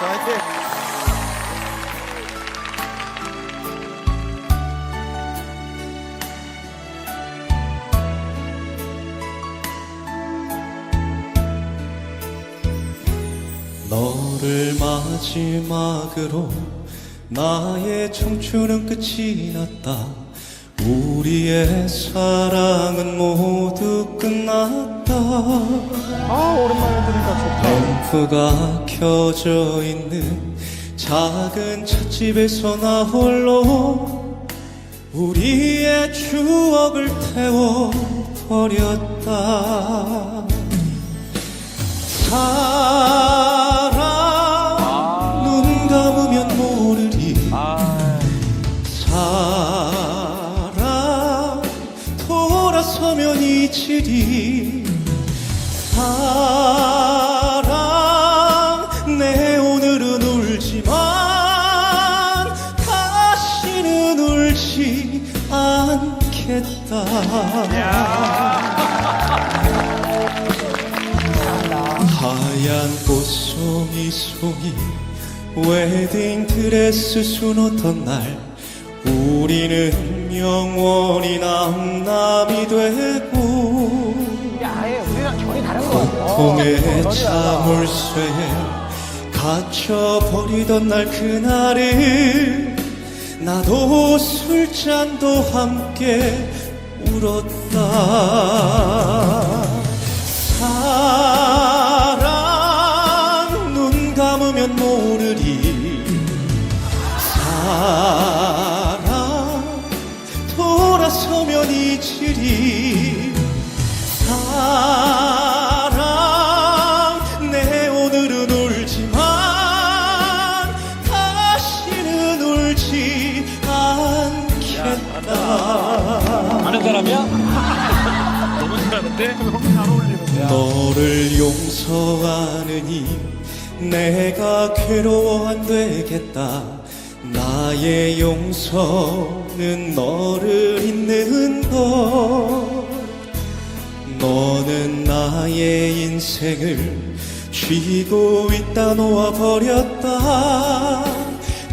화이팅! 너를 마지막으로 나의 청춘은 끝이 났다 우리의 사랑은 모두 끝났다. 아, 오랜만에 들으니까 램프가 켜져 있는 작은 찻집에서 나 홀로 우리의 추억을 태워버렸다. 사 하얀 꽃송이 송이 웨딩 드레스 수놓던 날 우리는 영원히 남남이 되고 아예 우리랑 결이 다른 거. 고통의 자물쇠에 갇혀버리던 날 그날을 나도 술잔도 함께 울었다 사랑 내 오늘은 울지만 다시는 울지 않겠다 아는 사람이야? 너무 잘하는데? 너를 용서하느니 내가 괴로워 안 되겠다 나의 용서 는 너를 잊는 것. 너는 나의 인생을 쥐고 있다 놓아버렸다.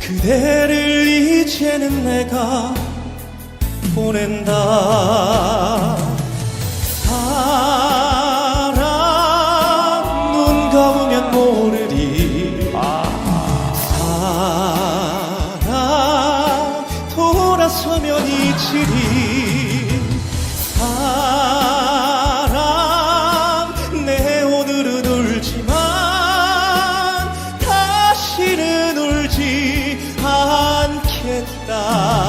그대를 이제는 내가 보낸다 않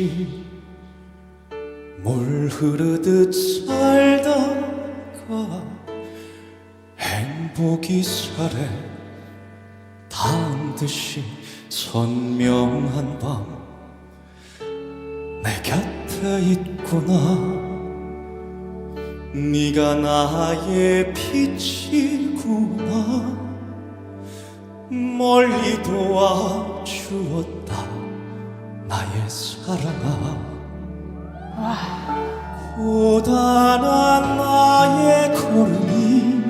있지 물 흐르듯 살다가 행복이 살에 닿은 듯이 선명한 밤 내 곁에 있구나. 네가 나의 빛이구나. 멀리 도 와주었다 나의 사랑아. 고단한 나의 걸음이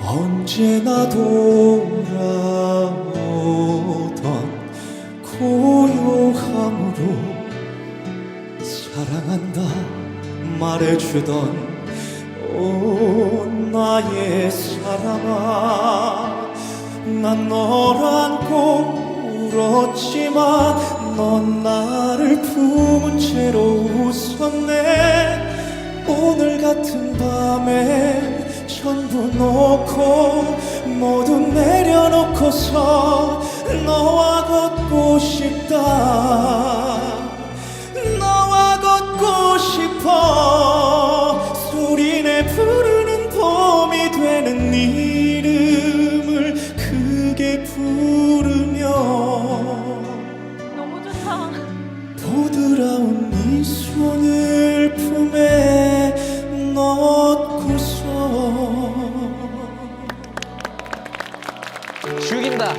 언제나 돌아오던 고요함으로 사랑한다 말해주던 오 나의 사랑아. 난널 안고 울었지만 넌 나를 품은 채로 웃었네. 오늘 같은 밤에 전부 놓고 모두 내려놓 내려놓고서 너와 걷고 싶다. 너와 걷고 싶어 죽인다.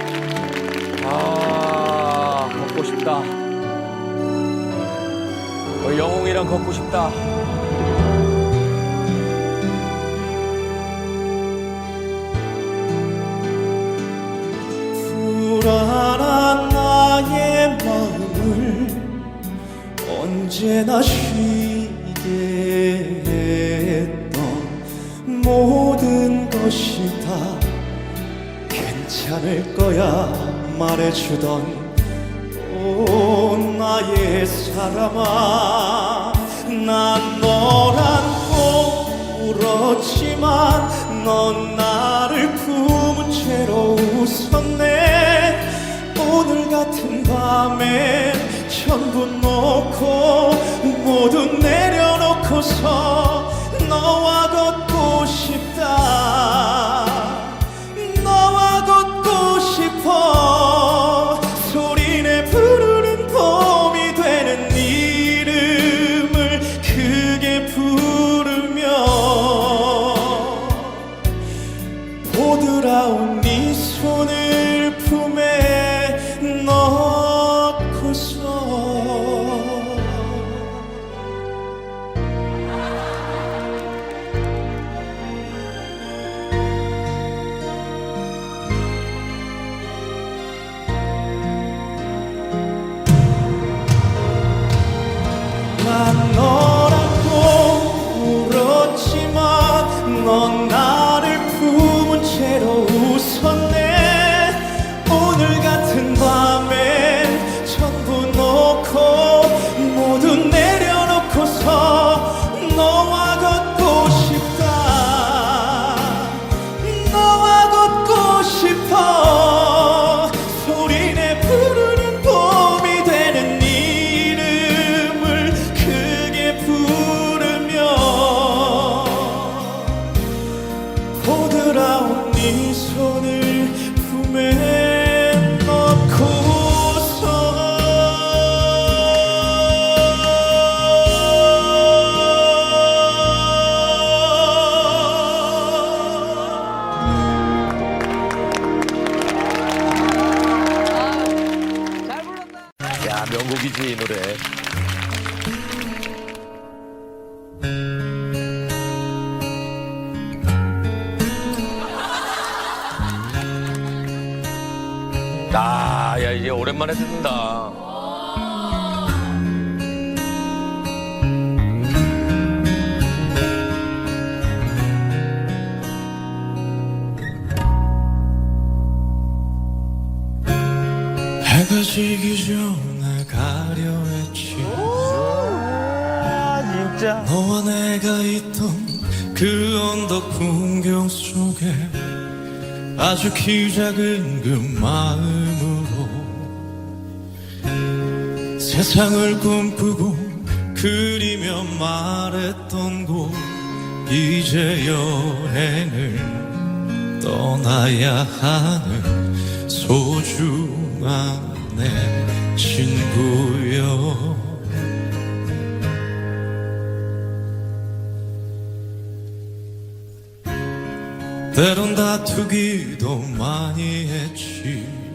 아, 걷고 싶다. 어, 영웅이랑 걷고 싶다. 불안한 나의 마음을 언제나 쉬게 했던 모든 것이 다 괜찮을 거야 말해주던 오 나의 사람아 난 널 안고 울었지만 넌 나를 품은 채로 웃었네. 오늘 같은 밤에 전부 놓고 모두 내려놓고서 너와 걷고 싶다 오랜만에 듣는다. 해가 지기 전에 가려 했지 진짜. 너와 내가 있던 그 언덕 풍경 속에 아주 키 작은 그 마음 세상을 꿈꾸고 그리며 말했던 곳 이제 여행을 떠나야 하는 소중한 내 친구여. 때론 다투기도 많이 했지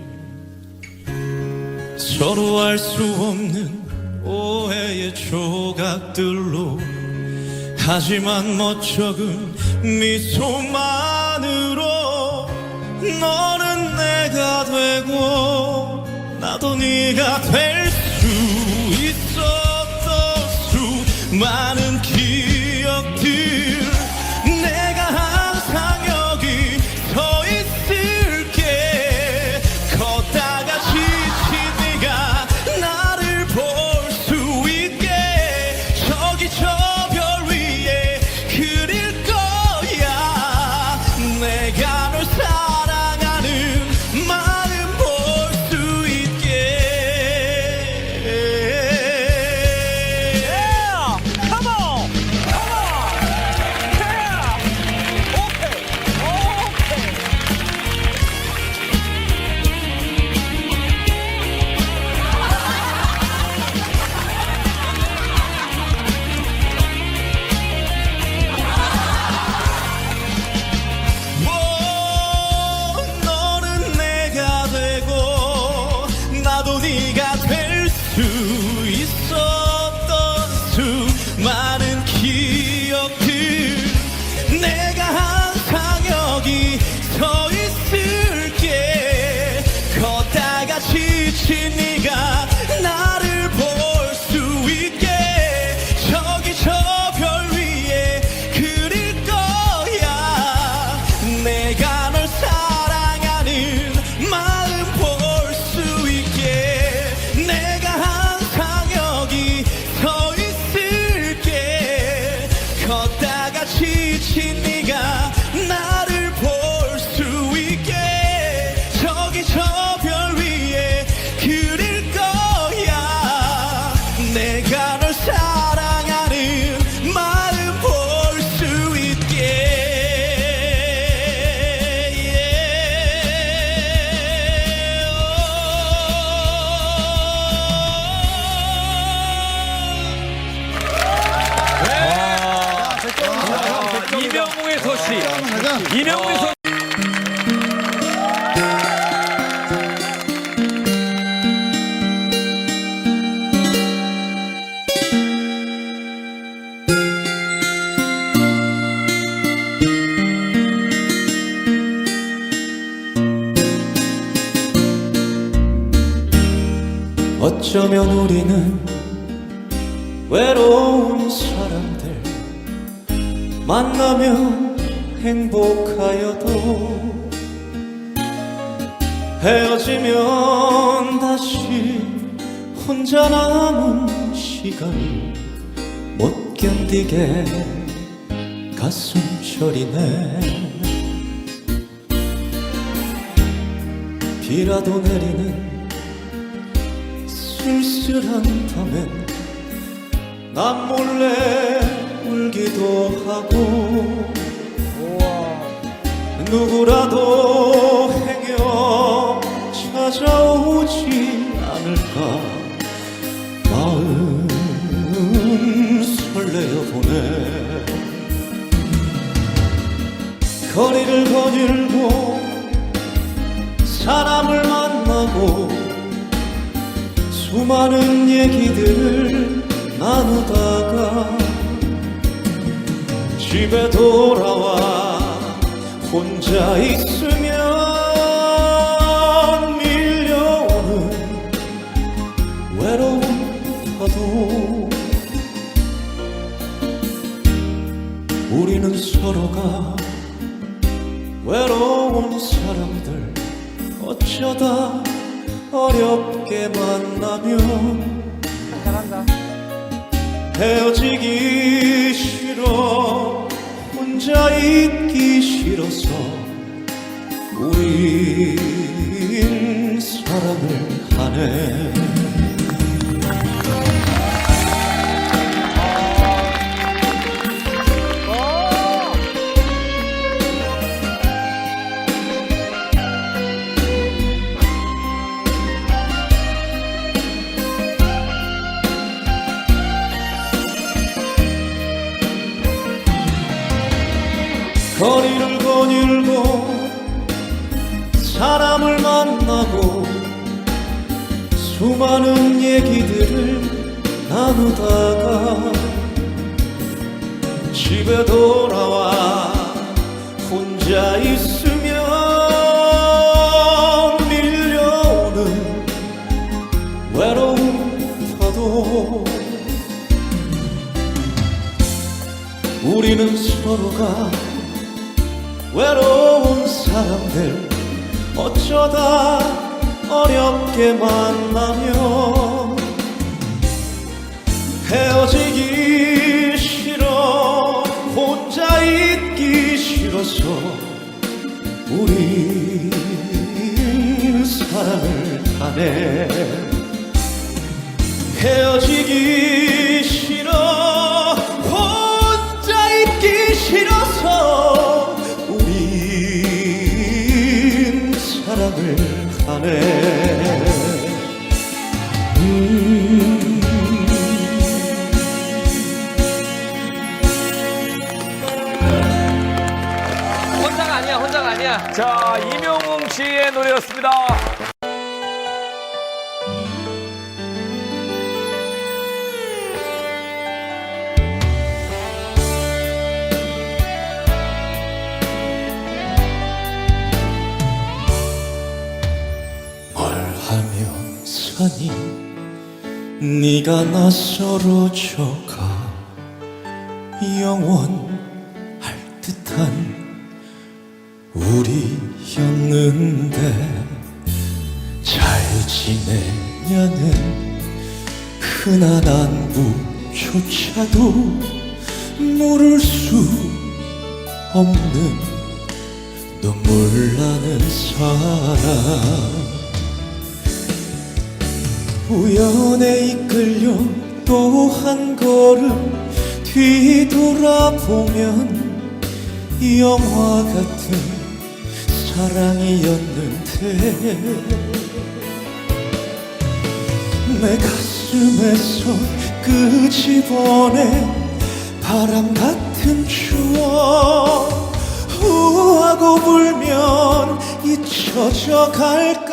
서로 알 수 없는 오해의 조각들로 하지만 멋쩍은 미소만으로 너는 내가 되고 나도 네가 될 수 있었던 수많은 기 우리는 외로운 사람들 만나면 행복하여도 헤어지면 다시 혼자 남은 시간이 못 견디게 가슴 저리네. 비라도 내리는 쓸쓸한 밤엔 난 몰래 울기도 하고 누구라도 우리는 서로가 외로운 사람들 어쩌다 어렵게 만나면 잘한다. 헤어지기 싫어 혼자 있기 싫어서 우린 사랑을 하네 수많은 얘기들을 나누다가 집에 돌아와 혼자 있으면 밀려오는 외로운 파도 우리는 서로가 외로운 사람들 어쩌다 어렵게 만나면 헤어지기 싫어 혼자 있기 싫어서 우리 사랑을 하네. 헤어지기 싫어 혼자 있기 싫어서 우린 사랑을 하네 혼자가 아니야, 혼자가 아니야. 자, 이명웅 씨의 노래였습니다. 하며 사니 네가 낯설어져가 영원할 듯한 우리였는데 잘 지내냐는 흔한 안부조차도 물을 수 없는 눈물 나는 사람 우연에 이끌려 또 한 걸음 뒤돌아보면 영화 같은 사랑이었는데 내 가슴에서 끄집어내 바람 같은 추억 후하고 불면 잊혀져 갈까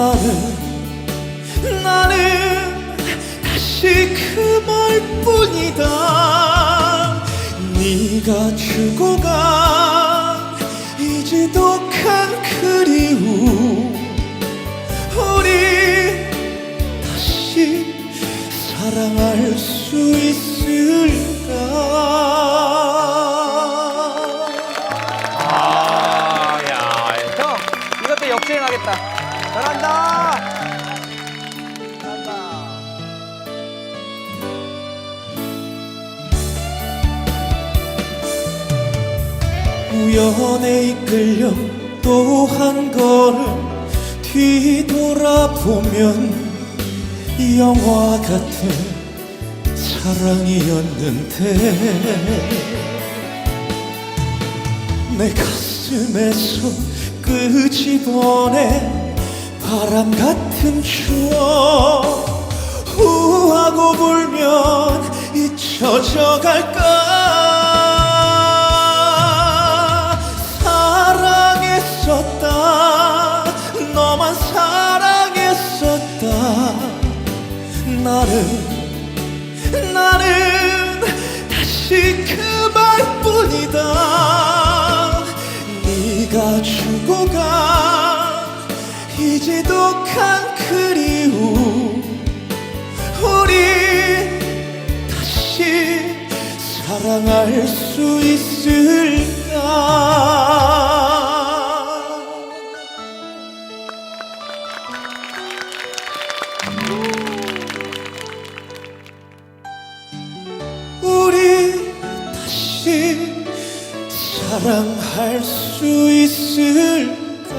나는 나는 다시 그 말뿐이다. 네가 주고 간 이 지독한 그리움. 우리 다시 사랑할 수 있을 우연에 이끌려 또 한 걸음 뒤돌아보면 영화 같은 사랑이었는데 내 가슴에서 끄집어내 바람 같은 추억 후하고 불면 잊혀져 갈까 나는 나는 다시 그 말뿐이다. 네가 주고 간이 지독한 그리움 우리 다시 사랑할 수 있을까 다시 사랑할 수 있을까